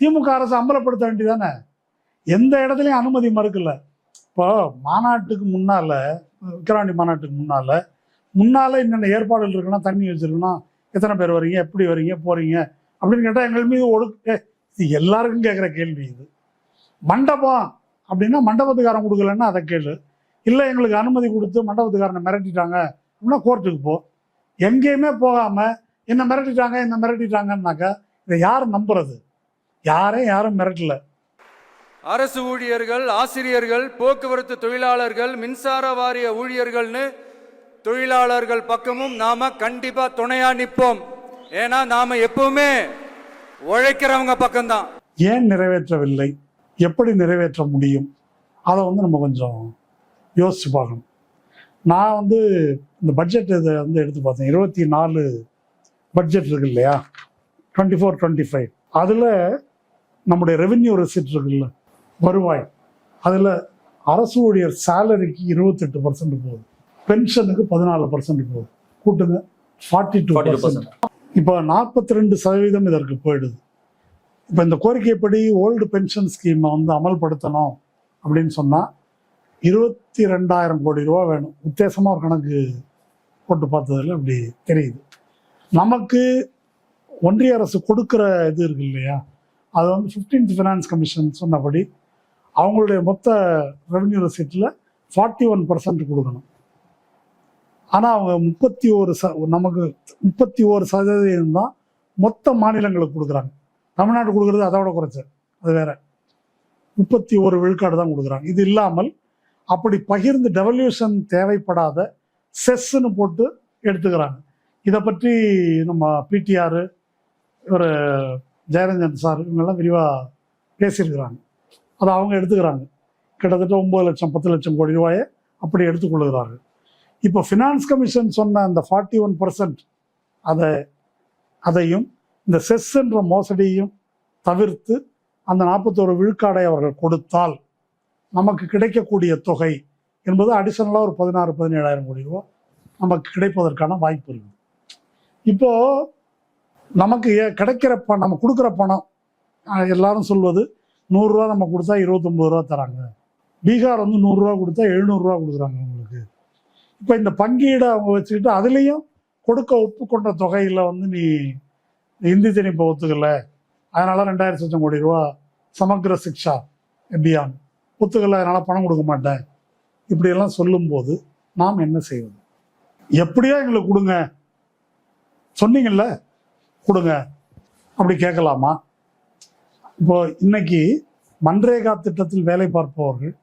திமுக அரசு அம்பலப்படுத்த வேண்டியதானே எந்த இடத்துலையும் அனுமதி மறுக்கல. இப்போ மாநாட்டுக்கு முன்னால் விக்கிரவாண்டி மாநாட்டுக்கு முன்னால் முன்னால் என்னென்ன ஏற்பாடுகள் இருக்குன்னா தண்ணி வச்சிருக்கணும். எத்தனை பேர் வரீங்க? எப்படி வரீங்க? போகிறீங்க அப்படின்னு கேட்டால் எங்கள் மீது ஒழுக்க இது எல்லாருக்கும் கேட்குற கேள்வி இது. மண்டபம் அப்படின்னா மண்டபத்துக்காரன் கொடுக்கலன்னா அதை கேளு. இல்லை எங்களுக்கு அனுமதி கொடுத்து மண்டபத்துக்காரனை மிரட்டிட்டாங்க அப்படின்னா கோர்ட்டுக்கு போ. எங்கேயுமே போகாமல் என்ன மிரட்டிட்டாங்க என்ன மிரட்டிட்டாங்கன்னாக்கா இதை யார் நம்புறது? யாரையும் யாரும் மிரட்டல. அரசு ஊழியர்கள் ஆசிரியர்கள் போக்குவரத்து தொழிலாளர்கள் மின்சார வாரிய ஊழியர்கள்னு தொழிலாளர்கள் பக்கமும் நாம கண்டிப்பா துணையா நிற்போம் ஏன்னா நாம எப்பவுமே உழைக்கிறவங்க பக்கம்தான். ஏன் நிறைவேற்றவில்லை? எப்படி நிறைவேற்ற முடியும்? அதை வந்து நம்ம கொஞ்சம் யோசிச்சு பார்க்கணும். நான் வந்து இந்த பட்ஜெட் இதை வந்து எடுத்து பார்த்தேன். இருபத்தி நாலு பட்ஜெட் இருக்கு இல்லையா? டுவெண்ட்டி ஃபோர் டுவெண்ட்டி ஃபைவ் அதில் நம்முடைய ரெவென்யூ ரெசிப்ட் இருக்குல்ல வருவாய். அதில் அரசு ஊழியர் சேலரிக்கு இருபத்தெட்டு பர்சன்ட் போகுது. பென்ஷனுக்கு பதினாலு பர்சன்ட் போகுது. கூட்டுங்க ஃபார்ட்டி டூ 42%. இப்போ நாற்பத்தி ரெண்டு சதவீதம் இதற்கு போயிடுது. இப்போ இந்த கோரிக்கைப்படி ஓல்டு பென்ஷன் ஸ்கீமை வந்து அமல்படுத்தணும் அப்படின்னு சொன்னால் இருபத்தி ரெண்டாயிரம் கோடி ரூபா வேணும். உத்தேசமாக ஒரு கணக்கு போட்டு பார்த்ததில் அப்படி தெரியுது. நமக்கு ஒன்றிய அரசு கொடுக்குற இது இருக்கு இல்லையா? அது வந்து 15th ஃபினான்ஸ் கமிஷன் சொன்னபடி அவங்களுடைய மொத்த ரெவன்யூ ரெசிப்டில் ஃபார்ட்டி ஒன் பர்சன்ட் கொடுக்கணும். ஆனால் அவங்க முப்பத்தி ஒரு ச நமக்கு முப்பத்தி ஒரு சதவீதம் தான் மொத்த மாநிலங்களுக்கு கொடுக்குறாங்க. தமிழ்நாடு கொடுக்குறது அதை விட குறைச்ச அது வேற. முப்பத்தி ஒரு விழுக்காடு தான் கொடுக்குறாங்க. இது இல்லாமல் அப்படி பகிர்ந்து டெவல்யூஷன் தேவைப்படாத செஸ்ன்னு போட்டு எடுத்துக்கிறாங்க. இதை பற்றி நம்ம பிடிஆர் இவர் ஜெயரஞ்சன் சார் இவங்கெல்லாம் விரிவாக பேசியிருக்கிறாங்க. அதை அவங்க எடுத்துக்கிறாங்க. கிட்டத்தட்ட ஒம்பது லட்சம் பத்து லட்சம் கோடி ரூபாயை அப்படி எடுத்துக்கொள்கிறார்கள் இப்போ ஃபினான்ஸ் கமிஷன் சொன்ன அந்த ஃபார்ட்டி ஒன் பர்சன்ட் அதை அதையும் இந்த செஸ் என்ற மோசடியையும் தவிர்த்து அந்த நாற்பத்தோரு விழுக்காடை அவர்கள் கொடுத்தால் நமக்கு கிடைக்கக்கூடிய தொகை என்பது அடிஷனலாக ஒரு பதினாறு பதினேழாயிரம் கோடி ரூபா நமக்கு கிடைப்பதற்கான வாய்ப்பு இருக்குது. இப்போது நமக்கு ஏ- கிடைக்கிற பணம் நம்ம கொடுக்குற பணம் எல்லாரும் சொல்வது நூறுரூவா நம்ம கொடுத்தா இருபத்தொம்பது ரூபா தராங்க. பீகார் வந்து நூறுரூவா கொடுத்தா எழுநூறுரூவா கொடுக்குறாங்க உங்களுக்கு இப்போ இந்த பங்கீடை அவங்க வச்சுக்கிட்டு அதுலேயும் கொடுக்க ஒப்புக்கொண்ட தொகையில் வந்து நீ இந்தி திணிப்பை ஒத்துக்கல. அதனால் ரெண்டாயிரத்தி லட்சம் கோடி ரூபா சமக்கிர சிக்ஷா அபியான் ஒத்துக்கல அதனால் பணம் கொடுக்க மாட்டேன். இப்படியெல்லாம் சொல்லும்போது நாம் என்ன செய்வது? எப்படியா எங்களுக்கு கொடுங்க. சொன்னீங்கல்ல? கொடுங்க. அப்படி கேட்கலாமா? இப்போ இன்னைக்கு மன்ரேகா திட்டத்தில் வேலை பார்ப்பவர்கள்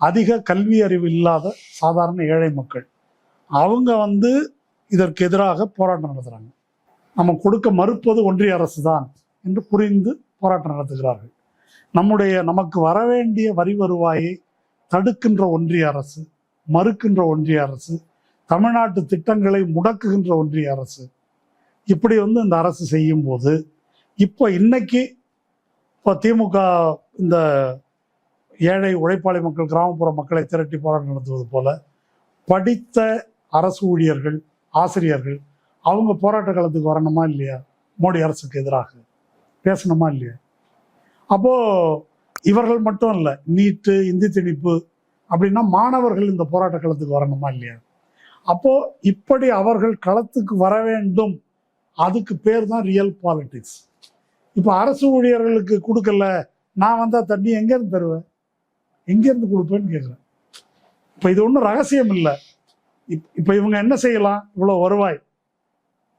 அதிக கல்வி அறிவு இல்லாத சாதாரண ஏழை மக்கள். அவங்க வந்து இதற்கு எதிராக போராட்டம் நடத்துகிறாங்க நம்ம கொடுக்க மறுப்பது ஒன்றிய அரசு தான் என்று புரிந்து போராட்டம் நடத்துகிறார்கள். நம்முடைய நமக்கு வரவேண்டிய வரி வருவாயை தடுக்கின்ற ஒன்றிய அரசு மறுக்கின்ற ஒன்றிய அரசு தமிழ்நாட்டு திட்டங்களை முடக்குகின்ற ஒன்றிய அரசு இப்படி வந்து இந்த அரசு செய்யும்போது இப்போ இன்னைக்கு இப்போ திமுக இந்த ஏழை உழைப்பாளி மக்கள் கிராமப்புற மக்களை திரட்டி போராட்டம் நடத்துவது போல படித்த அரசு ஊழியர்கள் ஆசிரியர்கள் அவங்க போராட்ட களத்துக்கு வரணுமா இல்லையா? மோடி அரசுக்கு எதிராக. பேசணுமா இல்லையா? அப்போ இவர்கள் மட்டும் இல்லை நீட்டு இந்தி திணிப்பு அப்படின்னா மாணவர்கள் இந்த போராட்ட களத்துக்கு வரணுமா இல்லையா? அப்போ இப்படி அவர்கள் களத்துக்கு வர வேண்டும் அதுக்கு பேர் தான் ரியல் பாலிட்டிக்ஸ் இப்போ அரசு ஊழியர்களுக்கு கொடுக்கல நான் வந்தால் தண்ணி எங்கேருந்து தருவேன்? எங்கேருந்து கொடுப்பேன்னு கேட்குறேன் இப்போ இது ஒன்றும் ரகசியம் இல்லை. இப் இப்போ இவங்க என்ன செய்யலாம்? இவ்வளோ வருவாய்.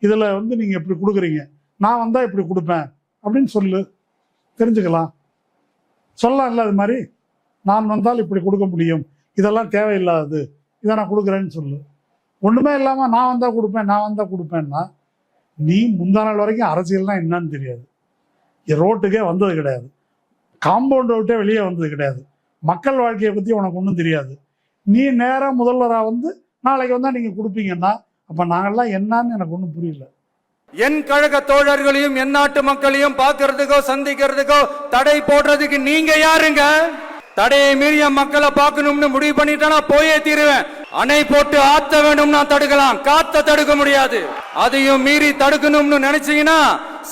இதில் வந்து நீங்கள் இப்படி கொடுக்குறீங்க. நான் வந்தால் இப்படி கொடுப்பேன். அப்படின்னு சொல்லு. தெரிஞ்சுக்கலாம். சொல்லலாம்ல அது மாதிரி? நான் வந்தால் இப்படி கொடுக்க முடியும். இதெல்லாம் தேவையில்லாதது. இதை நான் கொடுக்குறேன்னு சொல்லு. ஒன்றுமே இல்லாமல் நான் வந்தால் கொடுப்பேன் நான் வந்தால் கொடுப்பேன்னா நீ முந்தா நாள் வரைக்கும் அரசியல்னா என்னன்னு தெரியாது. ரோட்டுக்கே வந்தது கிடையாது. காம்பவுண்ட் விட்டே வெளியே வந்தது கிடையாது. மக்கள் வாழ்க்கையை பற்றி உனக்கு ஒன்றும் தெரியாது. நீ நேராக முதல்வராக வந்து நாளைக்கு வந்தால் நீங்கள் கொடுப்பீங்கன்னா அப்போ நாங்கள்லாம் என்னன்னு எனக்கு ஒன்றும் புரியல. என் கழக தோழர்களையும் என் நாட்டு மக்களையும் பார்க்கறதுக்கோ சந்திக்கிறதுக்கோ தடை போடுறதுக்கு நீங்க யாருங்க? தடையை மீறிய மக்களை பார்க்கணும்னு முடிவு பண்ணிட்டா போயே தீருவேன். அணை போட்டு ஆத்த வேணும்னா தடுக்கலாம். காத்த தடுக்க முடியாது. அதையும் மீறி தடுக்கணும்னு நினைச்சீங்கன்னா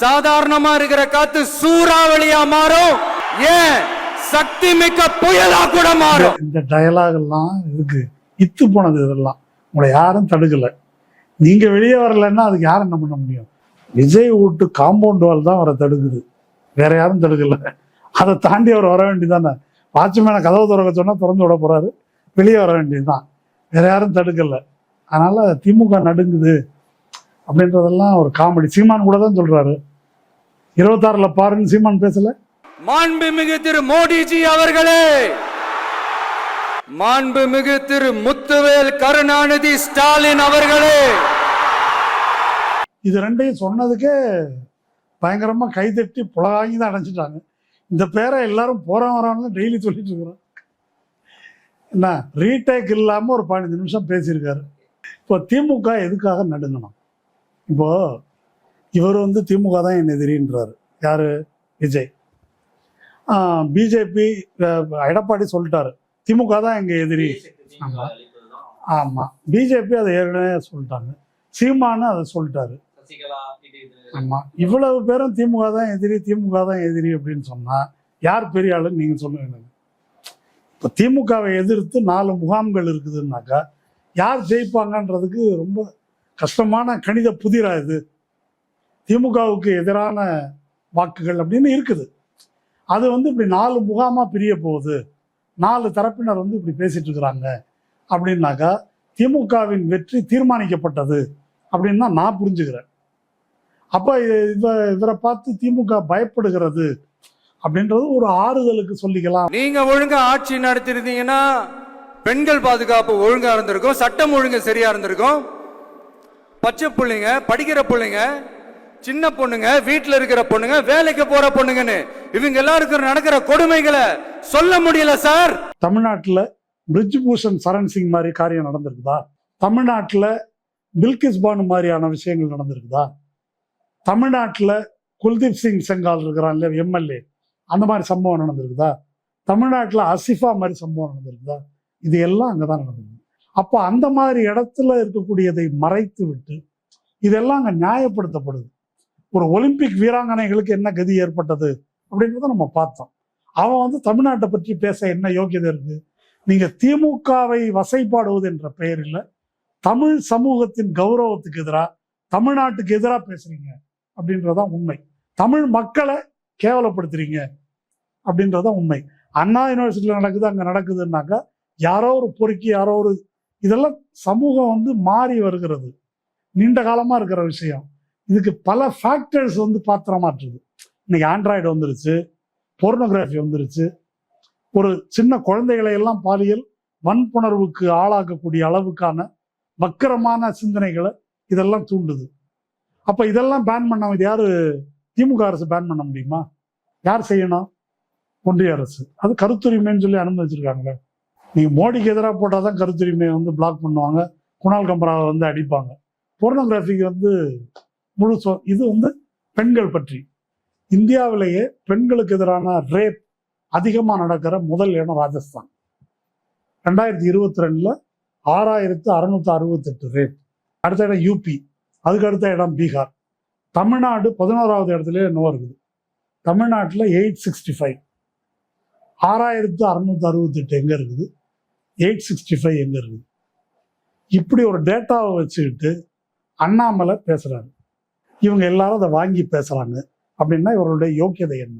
சாதாரணமா இருக்கிற காத்து சூறாவளியா மாறும். ஏன்? சக்தி மிக்க புயலா கூட மாறும். இந்த டயலாக் எல்லாம் இருக்கு. இத்து போனது இதெல்லாம். உங்களை யாரும் தடுக்கல. நீங்க வெளியே வரலைன்னா அதுக்கு யாரும் என்ன பண்ண முடியும்? விஜய் வீட்டு காம்பவுண்ட் வால் தான் அவரை தடுக்குது. வேற யாரும் தடுக்கல. அதை தாண்டி அவர் வர வேண்டியதானே வாட்ச்மேனை கதவு திறக்க சொன்னா திறந்து விட போறாரு. வெளியே வர வேண்டியதுதான். வேற யாரும் தடுக்கல. அதனால திமுக நடுங்குது. அப்படின்றதெல்லாம் ஒரு காமெடி. சீமான் கூட தான் சொல்றாரு. இருபத்தாறுல பாருன்னு சீமான் பேசல. மாண்புமிகு திரு மோடிஜி அவர்களே! மாண்புமிகு திரு முத்துவேல் கருணாநிதி ஸ்டாலின் அவர்களே! இது ரெண்டையும் சொன்னதுக்கே பயங்கரமா கைதட்டி புலகாங்கி தான் அடைஞ்சிட்டாங்க. இந்த பேரை எல்லாரும் போறோம் வரோம்னு டெய்லி சொல்லிட்டு இருக்கிறோம். என்ன ரீடேக் இல்லாம ஒரு பதினஞ்சு நிமிஷம் பேசியிருக்காரு. இப்போ திமுக எதுக்காக நடுங்கணும்? இப்போ இவர் வந்து திமுக தான் என் எதிரின்றாரு. யாரு? விஜய். பிஜேபி எடப்பாடி சொல்லிட்டாரு. திமுக தான் எங்க எதிரி. ஆமா. ஆமா. பிஜேபி அதை ஏற்கனவே சொல்லிட்டாங்க. சீமானு அதை சொல்லிட்டாரு. ஆமா. இவ்வளவு பேரும் திமுக தான் எதிரி திமுக தான் எதிரி அப்படின்னு சொன்னா யார் பெரிய ஆளுன்னு நீங்க சொல்லுங்க எனக்கு. இப்போ திமுகவை எதிர்த்து நாலு முகாம்கள் இருக்குதுன்னாக்கா யார் ஜெயிப்பாங்கன்றதுக்கு ரொம்ப கஷ்டமான கணித புதிரா இது. திமுகவுக்கு எதிரான வாக்குகள் அப்படின்னு இருக்குது. அது வந்து இப்படி நாலு முகாமா பிரிய போகுது. நாலு தரப்பினர் வந்து இப்படி பேசிட்டு இருக்கிறாங்க. அப்படின்னாக்கா திமுகவின் வெற்றி தீர்மானிக்கப்பட்டது அப்படின்னு தான் நான் புரிஞ்சுக்கிறேன். அப்போ இ- இவ இவரை பார்த்து திமுக பயப்படுகிறது அப்படின்றது ஒரு ஆறுதலுக்கு சொல்லிக்கலாம். நீங்க ஒழுங்கா ஆட்சி நடத்திருந்தீங்கன்னா பெண்கள் பாதுகாப்பு ஒழுங்கா இருந்திருக்கும் சட்டம் ஒழுங்கு சரியா இருந்திருக்கும். பச்சை பிள்ளைங்க படிக்கிற பிள்ளைங்க சின்ன பொண்ணுங்க வீட்டில் இருக்கிற பொண்ணுங்க வேலைக்கு போற பொண்ணுங்கன்னு இவங்க எல்லாருக்கும் நடக்கிற கொடுமைகளை சொல்ல முடியல சார். தமிழ்நாட்டில் பிரிட்ஜ் பூஷன் சரண் சிங் மாதிரி காரியம் நடந்திருக்குதா? தமிழ்நாட்டில் பில்கிஸ் பானு மாதிரியான விஷயங்கள் நடந்திருக்குதா? தமிழ்நாட்டில் குல்தீப் சிங் செங்கால் இருக்கிறான்ல எம்எல்ஏ. அந்த மாதிரி சம்பவம் நடந்திருக்குதா? தமிழ்நாட்டில் அசிஃபா மாதிரி சம்பவம் நடந்திருக்குதா? இது எல்லாம் அங்கே தான் நடந்திருக்கு அப்போ அந்த மாதிரி இடத்துல இருக்கக்கூடியதை மறைத்து விட்டு இதெல்லாம் அங்கே நியாயப்படுத்தப்படுது. ஒரு ஒலிம்பிக் வீராங்கனைகளுக்கு என்ன கதி ஏற்பட்டது அப்படின்றத நம்ம பார்த்தோம். அவன் வந்து தமிழ்நாட்டை பற்றி பேச என்ன யோக்கியதை இருக்கு? நீங்க திமுகவை வசைப்பாடுவது என்ற பெயரில் தமிழ் சமூகத்தின் கௌரவத்துக்கு எதிராக தமிழ்நாட்டுக்கு எதிராக பேசுறீங்க அப்படின்றதான் உண்மை. தமிழ் மக்களை கேவலப்படுத்துறீங்க அப்படின்றதான் உண்மை. அண்ணா யூனிவர்சிட்டியில் நடக்குது அங்கே நடக்குதுன்னாக்கா யாரோ ஒரு பொறுக்கி யாரோ ஒரு இதெல்லாம் சமூகம் வந்து மாறி வருகிறது. நீண்ட காலமாக இருக்கிற விஷயம். இதுக்கு பல ஃபேக்டர்ஸ் வந்து பாத்திரமாற்றுது இன்னைக்கு ஆண்ட்ராய்டு வந்துருச்சு போர்னோகிராஃபி வந்துருச்சு. ஒரு சின்ன குழந்தைகளை எல்லாம் பாலியல் வன்புணர்வுக்கு ஆளாக்கக்கூடிய அளவுக்கான வக்கரமான சிந்தனைகளை இதெல்லாம் தூண்டுது. அப்ப இதெல்லாம் பேன் பண்ண இது யாரு? திமுக அரசு பேன் பண்ண முடியுமா? யார் செய்யணும்? ஒன்றிய அரசு. அது கருத்துரிமைன்னு சொல்லி அனுமதிச்சிருக்காங்களே. நீ மோடிக்கு எதிராக போட்டால் தான் கருத்துரிமையை வந்து பிளாக் பண்ணுவாங்க. குணால் கம்பராவை வந்து அடிப்பாங்க. போர்னோகிராஃபிக்கு வந்து முழு சொ- இது வந்து பெண்கள் பற்றி. இந்தியாவிலேயே பெண்களுக்கு எதிரான ரேப் அதிகமாக நடக்கிற முதல் இடம் ராஜஸ்தான். ரெண்டாயிரத்தி இருபத்தி ரெண்டில் ஆறாயிரத்து அறுநூத்தி அறுபத்தெட்டு ரேப் அடுத்த இடம் யூபி அதுக்கு அடுத்த இடம் பீகார். தமிழ்நாடு பதினோராவது இடத்துல இன்னும் இருக்குது. தமிழ்நாட்டில் எயிட் சிக்ஸ்டி ஃபைவ் ஆறாயிரத்து அறுநூத்தி அறுபத்தெட்டு எங்க இருக்குது? எயிட் சிக்ஸ்டி ஃபைவ் எங்க இருக்குது? இப்படி ஒரு டேட்டாவை வச்சுக்கிட்டு அண்ணாமலை பேசுறாரு. இவங்க எல்லாரும் அதை வாங்கி பேசுறாங்க. அப்படின்னா இவர்களுடைய யோக்கியதை என்ன?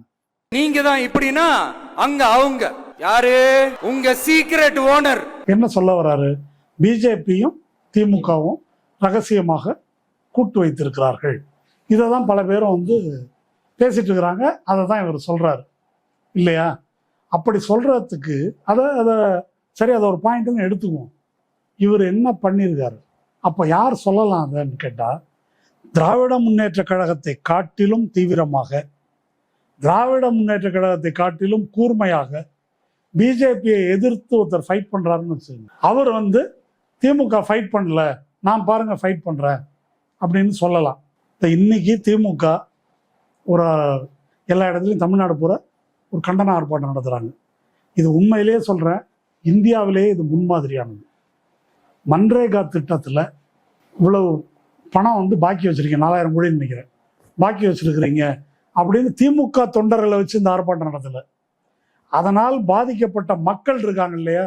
நீங்க தான் இப்படின்னா அங்க அவங்க. யாரு? உங்க சீக்ரெட் ஓனர் என்ன சொல்ல வராரு? பிஜேபியும் திமுகவும் ரகசியமாக கூட்டு வைத்திருக்கிறார்கள். இதை தான் பல பேரும் வந்து பேசிட்டு இருக்கிறாங்க. அதை தான் இவர் சொல்றாரு. இல்லையா? அப்படி சொல்கிறதுக்கு அதை அதை சரி அதை ஒரு பாயிண்ட்னு எடுத்துக்குவோம். இவர் என்ன பண்ணியிருக்காரு? அப்போ யார் சொல்லலாம் அதன்னு கேட்டால் திராவிட முன்னேற்ற கழகத்தை காட்டிலும் தீவிரமாக திராவிட முன்னேற்ற கழகத்தை காட்டிலும் கூர்மையாக பிஜேபியை எதிர்த்து ஒருத்தர் ஃபைட் பண்ணுறாருன்னு வச்சுக்கோங்க. அவர் வந்து திமுக ஃபைட் பண்ணல நான் பாருங்க ஃபைட் பண்ணுறேன் அப்படின்னு சொல்லலாம். இப்போ இன்னைக்கு திமுக ஒரு எல்லா இடத்துலையும் தமிழ்நாடு பூரா ஒரு கண்டன ஆர்ப்பாட்டம் நடத்துகிறாங்க இது உண்மையிலேயே சொல்கிறேன் இந்தியாவிலேயே இது முன்மாதிரியானது. மன்ரேகா திட்டத்தில் இவ்வளவு பணம் வந்து பாக்கி வச்சுருக்கீங்க நாலாயிரம் கோடின்னு நினைக்கிறேன். பாக்கி வச்சுருக்கிறீங்க அப்படின்னு திமுக தொண்டர்களை வச்சு இந்த ஆர்ப்பாட்டம் நடத்தலை. அதனால் பாதிக்கப்பட்ட மக்கள் இருக்காங்க இல்லையா?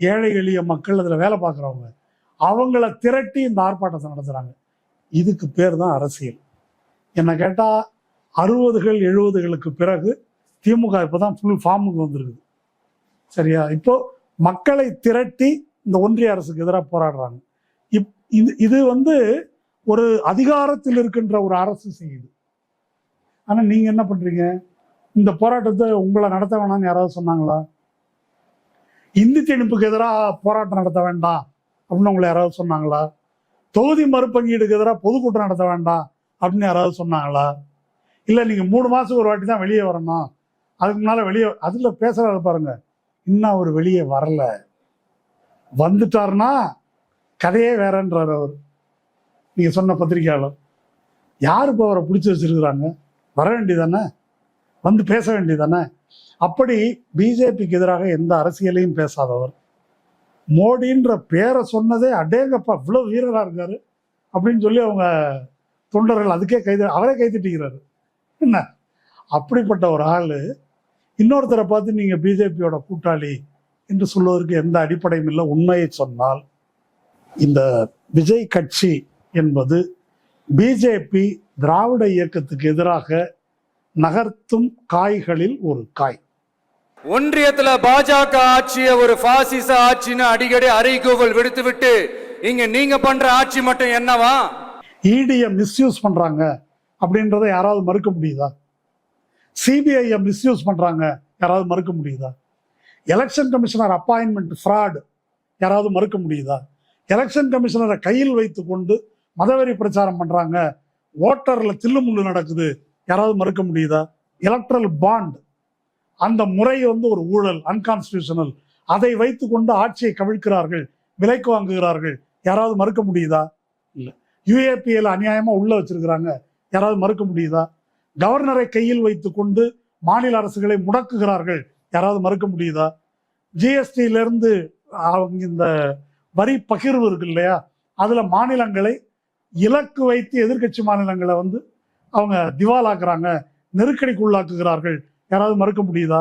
ஏழை எளிய மக்கள் அதில் வேலை பார்க்குறவங்க. அவங்கள திரட்டி இந்த ஆர்ப்பாட்டத்தை நடத்துகிறாங்க இதுக்கு பேர் தான் அரசியல். என்னை கேட்டால் அறுபதுகள் எழுபதுகளுக்கு பிறகு திமுக இப்போ தான் ஃபுல் ஃபார்முக்கு வந்திருக்குது சரியா? இப்போ மக்களை திரட்டி இந்த ஒன்றிய அரசுக்கு எதிராக போராடுறாங்க. இப் இது இது வந்து ஒரு அதிகாரத்தில் இருக்கின்ற ஒரு அரசு செய்யுது. ஆனால் நீங்கள் என்ன பண்ணுறீங்க இந்த போராட்டத்தை உங்களை நடத்த வேணாம்னு யாராவது சொன்னாங்களா? இந்தி திணிப்புக்கு எதிராக போராட்டம் நடத்த வேண்டாம் அப்படின்னு உங்களை யாராவது சொன்னாங்களா? தொகுதி மறுபங்கீடுக்கு எதிராக பொதுக்கூட்டம் நடத்த வேண்டாம் அப்படின்னு யாராவது சொன்னாங்களா? இல்லை நீங்கள் மூணு மாதத்துக்கு ஒரு வாட்டி தான் வெளியே வரணும். அதுக்கு முன்னால வெளியே அதில் பேசுறாரு பாருங்க. இன்னும் அவர் வெளியே வரல. வந்துட்டாருன்னா கதையே வேறன்றார் அவர். நீங்கள் சொன்ன பத்திரிகையாளர். யார் இப்போ அவரை பிடிச்சி வச்சிருக்கிறாங்க? வர வேண்டியதானே? வந்து பேச வேண்டியதானே? அப்படி பிஜேபிக்கு எதிராக எந்த அரசியலையும் பேசாதவர். மோடின்ற பேரை சொன்னதே அடேங்கப்பா இவ்வளோ வீரராக இருக்காரு அப்படின்னு சொல்லி அவங்க தொண்டர்கள் அதுக்கே கைது அவரே கைத்திட்டிக்கிறாரு என்ன? அப்படிப்பட்ட ஒரு ஆள் இன்னொருத்தரை பார்த்து நீங்கள் பிஜேபியோட கூட்டாளி என்று சொல்வதற்கு எந்த அடிப்படையும் இல்லை. உண்மையை சொன்னால் இந்த விஜய் கட்சி என்பது பிஜேபி திராவிட இயக்கத்துக்கு எதிராக நகர்த்தும் காய்களில் ஒரு காய். ஒன்றியத்துல பாஜக ஆட்சிய ஒரு பாசிச ஆட்சின்னு அடிக்கடி அறைகூவல் விடுத்து விட்டு இங்க நீங்க பண்ற ஆட்சி மட்டும் என்னவா? இடியை மிஸ்யூஸ் பண்றாங்க அப்படின்றத யாராவது மறுக்க முடியுதா? சிபிஐயை மிஸ்யூஸ் பண்ணுறாங்க யாராவது மறுக்க முடியுதா? எலெக்ஷன் கமிஷனர் அப்பாயின்மெண்ட் ஃப்ராட் யாராவது மறுக்க முடியுதா? எலெக்ஷன் கமிஷனரை கையில் வைத்து கொண்டு மதவெறி பிரச்சாரம் பண்ணுறாங்க ஓட்டரில் தில்லுமுள்ளு நடக்குது. யாராவது மறுக்க முடியுதா? எலக்ட்ரல் பாண்ட் அந்த முறை வந்து ஒரு ஊழல் அன்கான்ஸ்டியூஷனல் அதை வைத்துக்கொண்டு ஆட்சியை கவிழ்க்கிறார்கள் விலைக்கு வாங்குகிறார்கள். யாராவது மறுக்க முடியுதா? இல்லை. யுஏபிஎல் அநியாயமாக உள்ளே வச்சிருக்கிறாங்க. யாராவது மறுக்க முடியுதா? கவர்னரை கையில் வைத்துக்கொண்டு மாநில அரசுகளை முடக்குகிறார்கள். யாராவது மறுக்க முடியுதா? ஜிஎஸ்டியிலிருந்து அவங்க இந்த வரி பகிர்வு இருக்கு இல்லையா? அதுல மாநிலங்களை இலக்கு வைத்து எதிர்க்கட்சி மாநிலங்களை வந்து அவங்க திவாலாக்குறாங்க நெருக்கடிக்கு உள்ளாக்குகிறார்கள். யாராவது மறுக்க முடியுதா?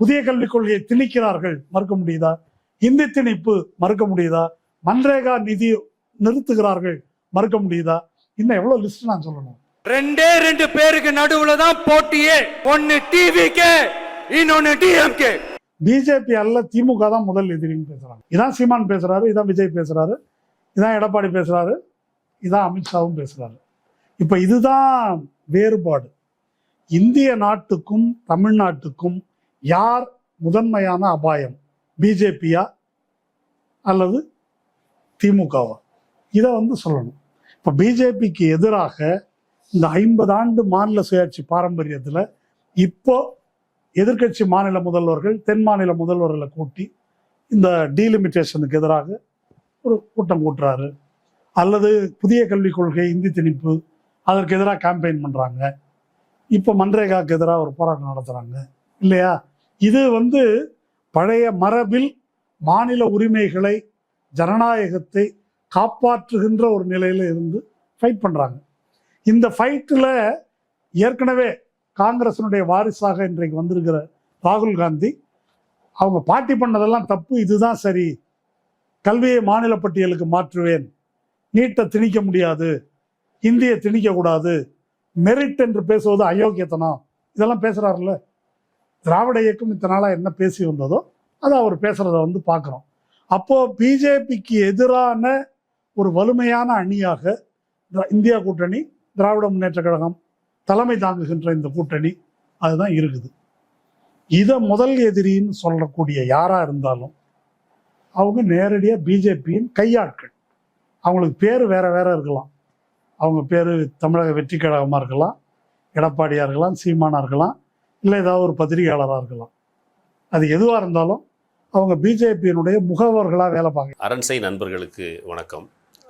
புதிய கல்விக் கொள்கையை திணிக்கிறார்கள் மறுக்க முடியுதா? இந்தி திணிப்பு மறுக்க முடியுதா? மன்ரேகா நிதி நிறுத்துகிறார்கள் மறுக்க முடியுதா? இன்னும் எவ்வளோ லிஸ்ட் நான் சொல்லணும்? ரெண்டே ரெண்டு பேருக்கு நடுவுல தான் போட்டியே. ஒன்னு டிவிகே இன்னொன்னு டிஎம்கே பிஜேபி அல்ல திமுக தான் முதல் எதிரின்னு பேசுறாங்க. இதான் சீமான் பேசுறாரு இதான் விஜய் பேசுறாரு இதான் எடப்பாடி பேசுறாரு இதான் அமித்ஷாவும் பேசுறாரு. இப்ப இதுதான் வேறுபாடு. இந்திய நாட்டுக்கும் தமிழ்நாட்டுக்கும் யார் முதன்மையான அபாயம்? பிஜேபியா அல்லது திமுகவா இதை வந்து சொல்லணும். இப்போ பிஜேபிக்கு எதிராக இந்த ஐம்பது ஆண்டு மாநில சுயாட்சி பாரம்பரியத்தில் இப்போ எதிர்க்கட்சி மாநில முதல்வர்கள் தென் மாநில முதல்வர்களை கூட்டி இந்த டீலிமிட்டேஷனுக்கு எதிராக ஒரு கூட்டம் கூட்டுறாரு. அல்லது புதிய கல்விக் கொள்கை இந்தி திணிப்பு அதற்கு எதிராக கேம்பெயின் பண்ணுறாங்க இப்போ மன்ரேகாவுக்கு எதிராக ஒரு போராட்டம் நடத்துகிறாங்க இல்லையா? இது வந்து பழைய மரபில் மாநில உரிமைகளை ஜனநாயகத்தை காப்பாற்றுகின்ற ஒரு நிலையில் இருந்து ஃபைட் பண்ணுறாங்க இந்த ஃபைட்டில் ஏற்கனவே காங்கிரசினுடைய வாரிசாக இன்றைக்கு வந்திருக்கிற ராகுல் காந்தி அவங்க பாட்டி பண்ணதெல்லாம் தப்பு இதுதான் சரி. கல்வியை மாநில பட்டியலுக்கு மாற்றுவேன். நீட்டை திணிக்க முடியாது. இந்தியை திணிக்கக்கூடாது மெரிட் என்று பேசுவது அயோக்கியத்தனம். இதெல்லாம் பேசுகிறாருல்ல திராவிட இயக்கம் இத்தனை என்ன பேசி வந்ததோ அதை அவர் பேசுறத வந்து பார்க்குறோம். அப்போது பிஜேபிக்கு எதிரான ஒரு வலிமையான அணியாக இந்தியா கூட்டணி திராவிட முன்னேற்ற கழகம் தலைமை தாங்குகின்ற இந்த கூட்டணி அதுதான் இருக்குது. இதை முதல் எதிரின்னு சொல்லக்கூடிய யாராக இருந்தாலும் அவங்க நேரடியாக பிஜேபியின் கையாட்கள். அவங்களுக்கு பேர் வேற வேற இருக்கலாம். அவங்க பேர் தமிழக வெற்றி கழகமாக இருக்கலாம் எடப்பாடியாக இருக்கலாம் சீமானாக இருக்கலாம் இல்லை ஏதாவது ஒரு பத்திரிகையாளராக இருக்கலாம். அது எதுவாக இருந்தாலும் அவங்க பிஜேபியினுடைய முகவர்களாக வேலை பார்க்க அரண்சை நண்பர்களுக்கு வணக்கம்.